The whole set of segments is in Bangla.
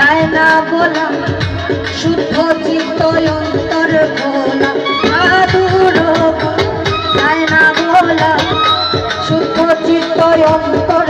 যায় না বলা শুদ্ধ চিত্ত অন্তর ভোলা সাধুর যায় না বলা শুদ্ধ চিত্ত অন্তর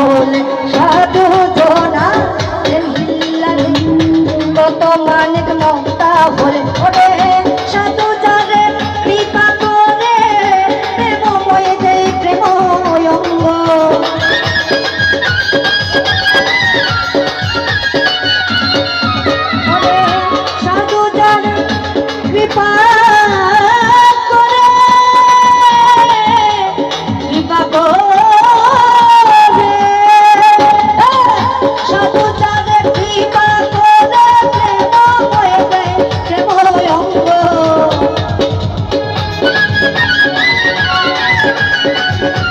সকল সাধু জনা কত মানিক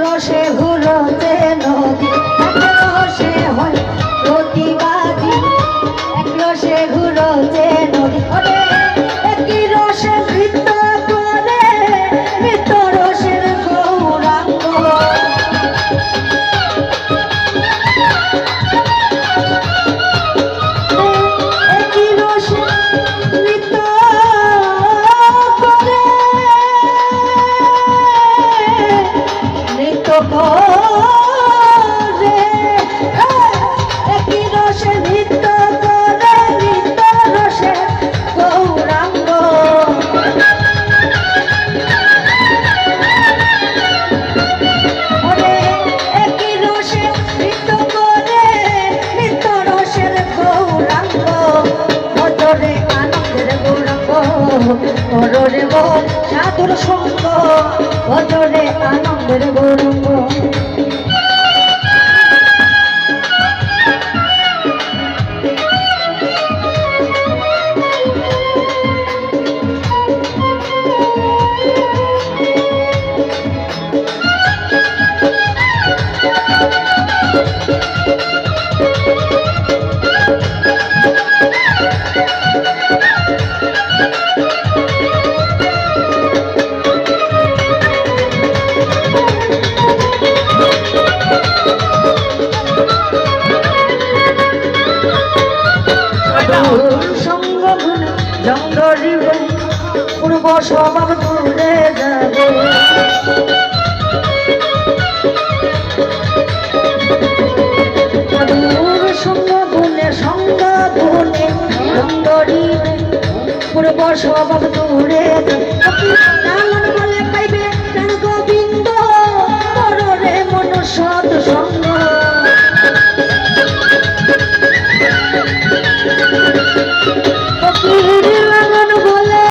রসে ঘুরতে নদী সাধুর সঙ্গ ভজরে আনন্দের গৌরঙ্গ